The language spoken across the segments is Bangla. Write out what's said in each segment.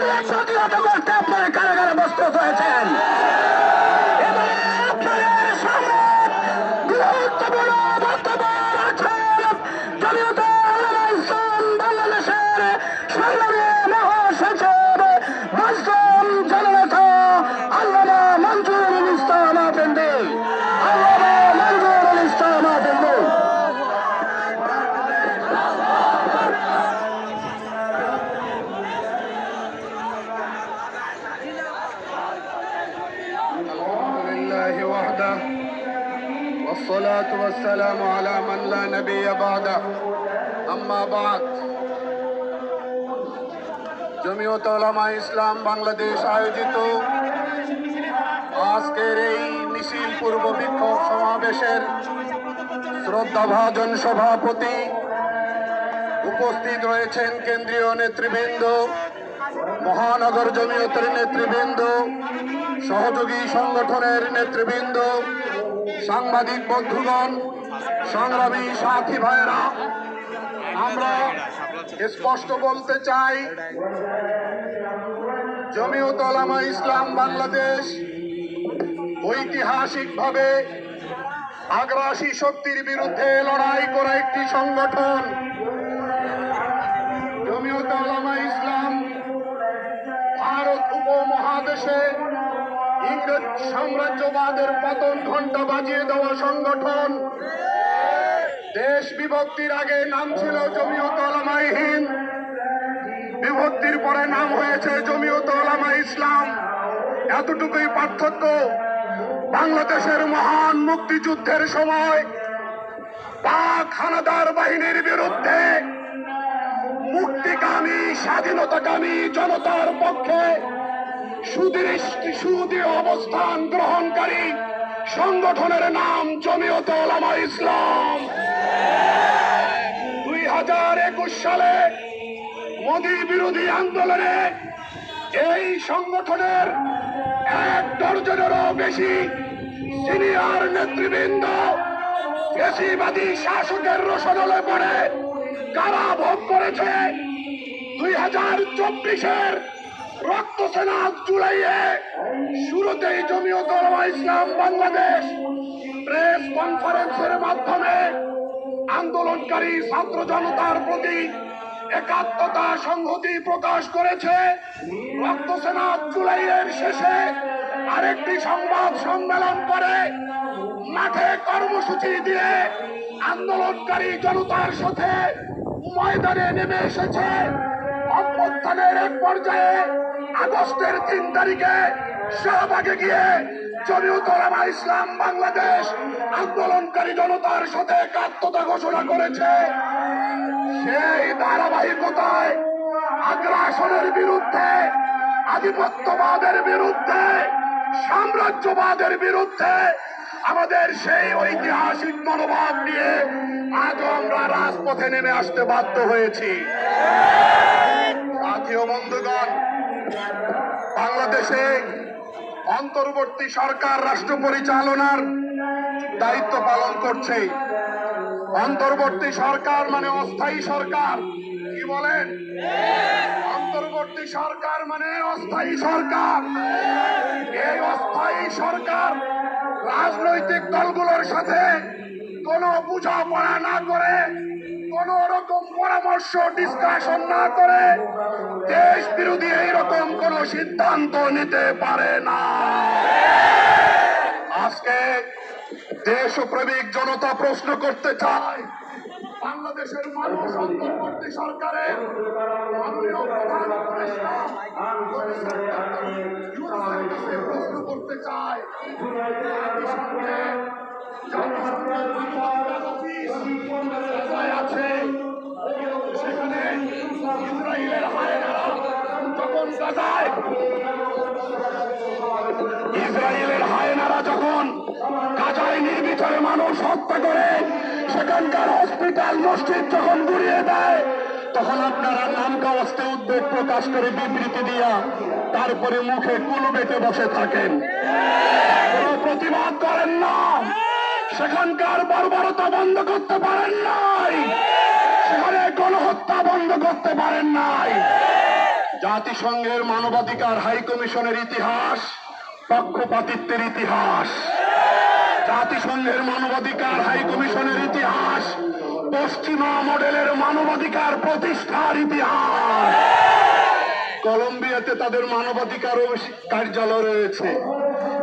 দিয়ে প্রতিহত করতে আপনারা কারাগারে বসতে হয়েছেন والصلاة والسلام على من لا نبي بعده أما بعد জমিয়ত ওলামা ইসলাম বাংলাদেশ আয়োজিত আজকের এই মিছিল পূর্ব বিক্ষোভ সমাবেশের শ্রদ্ধাভাজন সভাপতি উপস্থিত রয়েছেন কেন্দ্রীয় নেতৃবৃন্দ মহানগর জমিয়তের নেতৃবৃন্দ সহযোগী সংগঠনের নেতৃবৃন্দ সাংবাদিক বন্ধুগণ, সংগ্রামী সাথী ভাইয়েরা, আমরা স্পষ্ট বলতে চাই, জমিয়ত ওলামা ইসলাম বাংলাদেশ ঐতিহাসিকভাবে আগ্রাসী শক্তির বিরুদ্ধে লড়াই করা একটি সংগঠন। জমিয়ত ওলামা ইসলাম ভারত উপমহাদেশে ইংরেজ সাম্রাজ্যবাদের পতন ঘণ্টা বাজিয়ে দেওয়া সংগঠন। দেশ বিভক্তির আগে নাম ছিল জমিয়ত ওলামায়ে হিন্দ। বিভক্তির পরে নাম হয়েছে জমিয়ত ওলামা ইসলাম। এতটুকুই পার্থক্য। বাংলাদেশের মহান মুক্তিযুদ্ধের সময় পাক হানাদার বাহিনীর বিরুদ্ধে মুক্তিকামী, স্বাধীনতাকামী জনতার পক্ষে সুদৃষ্টি সুদীয় অবস্থান গ্রহণকারী সংগঠনের নাম জমিয়ত ওলামা ইসলাম। দুই হাজার একুশ সালে মোদী বিরোধী আন্দোলনে এই সংগঠনের এক দর্জনেরও বেশি সিনিয়র নেতৃবৃন্দ, ফেসিবাদী শাসকের রসদলে পড়ে কারা ভোগ করেছে। দুই হাজার চব্বিশের রক্ত সেনা জুলাইয়ে শুরুতেই জমিয়ত ইসলাম বাংলাদেশ প্রেস কনফারেন্সের মাধ্যমে আন্দোলনকারী ছাত্র জনতার প্রতি একাত্মতা সংহতি প্রকাশ করেছে। রক্ত সেনা জুলাইয়ের শেষে আরেকটি সংবাদ সম্মেলন করে। মাঠে কর্মসূচি দিয়ে আন্দোলনকারী জনতার সাথে ময়দানে নেমে এসেছে। অভ্যুত্থানের এক পর্যায়ে আগস্টের তিন তারিখে শাহবাগে গিয়ে জমিয়ত ওলামা ইসলাম বাংলাদেশ আন্দোলনকারী জনতার সাথে একাত্মতা ঘোষণা করেছে। সেই ধারাবাহিকতায় আগ্রাসনের বিরুদ্ধে, আধিপত্যবাদের বিরুদ্ধে, সাম্রাজ্যবাদের বিরুদ্ধে আমাদের সেই ঐতিহাসিক মনোভাব নিয়ে আজ আমরা রাজপথে নেমে আসতে বাধ্য হয়েছি। জাতীয় বন্ধুগণ বাংলাদেশে অন্তর্বর্তী সরকার রাষ্ট্র পরিচালনার দায়িত্ব পালন করছে। অন্তর্বর্তী সরকার মানে অস্থায়ী সরকার। কি বলেন? অন্তর্বর্তী সরকার মানে অস্থায়ী সরকার। এই অস্থায়ী সরকার রাজনৈতিক দলগুলোর সাথে কোনো বোঝাপড়া না করে, কোন রকম পরামর্শ ডিসকাশন না করে, দেশ বিরোধী এইরকম কোন সিদ্ধান্ত নিতে পারে না। আজকে দেশপ্রেমিক জনতা প্রশ্ন করতে চায়, বাংলাদেশের মানুষ অন্তর্বর্তী সরকারের প্রশ্ন করতে চায়। ইসরায়েলের হায়নারা যখন মানুষ হত্যা করে, সেখানকার হসপিটাল, মসজিদ যখন দেয়, তখন আপনারা উদ্বেগ প্রকাশ করে বিবৃতি দিয়া তারপরে মুখে কুলু বেঁটে বসে থাকেন। কোনো প্রতিবাদ করেন না। সেখানকার বর্বরতা বন্ধ করতে পারেন নাই। সেখানে গণহত্যা বন্ধ করতে পারেন নাই। জাতিসংঘের মানবাধিকার হাই কমিশনের ইতিহাস, পক্ষপাতিত্বের ইতিহাস। জাতিসংঘের মানবাধিকার হাই কমিশনের ইতিহাস, পশ্চিমা মডেলের মানবাধিকার প্রতিষ্ঠার ইতিহাস। কলম্বিয়াতে তাদের মানবাধিকার কার্যালয় রয়েছে।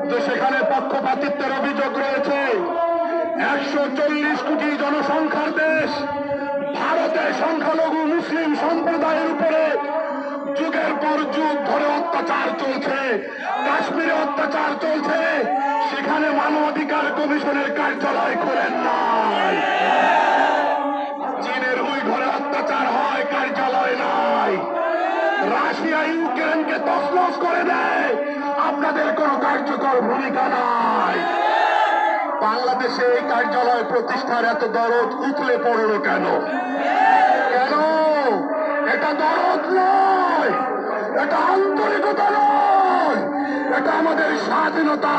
তো সেখানে পক্ষপাতিত্বের অভিযোগ রয়েছে। একশো চল্লিশ কোটি জনসংখ্যার দেশ ভারতে সংখ্যালঘু মুসলিম সম্প্রদায়ের উপরে যুগের যুগ ধরে অত্যাচার চলছে। কাশ্মীরে অত্যাচার চলছে। সেখানে মানবাধিকার কমিশনের কার্যালয় খোলেন নাই চীনের ওই ঘরে অত্যাচার হয়, কার্যালয় নাই। রাশিয়া, ইউক্রেনকে তসনস করে দেয়। আপনাদের কোনো কার্যকর ভূমিকা নাই। বাংলাদেশে এই কার্যালয় প্রতিষ্ঠার এত দরদ উতলে পড়ল কেন? কেন? এটা দরদ নয়। এটা আন্তরিকতা নয়। এটা আমাদের স্বাধীনতা,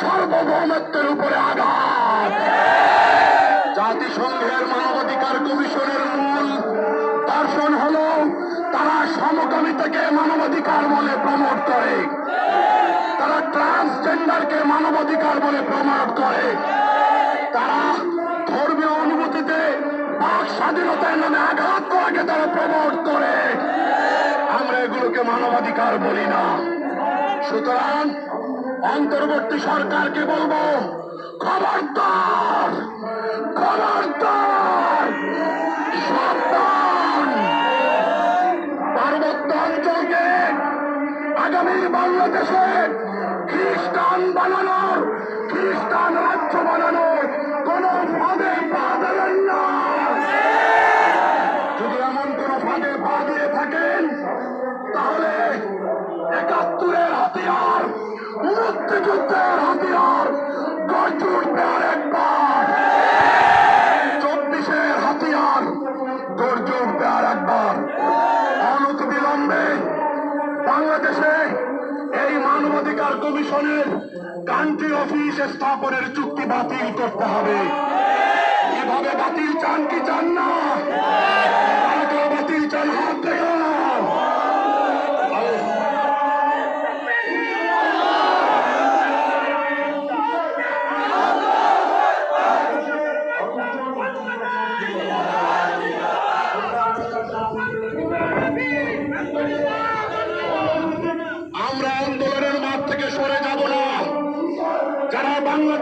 সার্বভৌমত্বের উপরে আঘাত। জাতিসংঘের মানবাধিকার কমিশনের মূল দর্শন হল, তারা সমকামিতাকে মানবাধিকার বলে প্রমোট করে। তারা ট্রান্সজেন্ডারকে মানবাধিকার বলে প্রমোট করে। তারা ধর্মীয় অনুভূতিতে বাক স্বাধীনতার নামে আঘাত করাকে তারা প্রমোট করে আমরা এগুলোকে মানবাধিকার বলি না। সুতরাং অন্তর্বর্তী সরকারকে বলব, খবরদার খবরদার, সাবধান। পার্বত্য অঞ্চলকে আগামী বাংলাদেশে খ্রিস্টান বানানোর, খ্রিস্টান রাজ্য বানানোর কোন ফাঁদে পা দেবেন না। যদি এমন কোন ফাঁদে পা দিয়ে থাকেন একবার চব্বিশের হাতিয়ার বাংলাদেশে এই মানবাধিকার কমিশনের কান্ট্রি অফিস স্থাপনের চুক্তি বাতিল করতে হবে এভাবে বাতিল চান কি চান না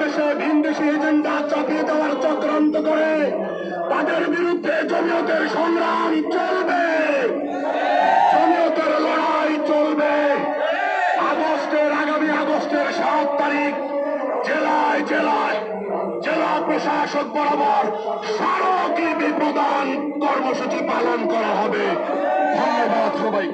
বাংলাদেশে ভিনদেশি এজেন্ডা চাপিয়ে দেওয়ার চক্রান্ত করে, তাদের বিরুদ্ধে জমিয়তের সংগ্রাম চলবে। জমিয়তের লড়াই চলবে। আগস্টের, আগামী আগস্টের সাত তারিখ, জেলায় জেলায় জেলা প্রশাসক বরাবর স্মারকলিপি প্রদান কর্মসূচি পালন করা হবে। ধন্যবাদ সবাই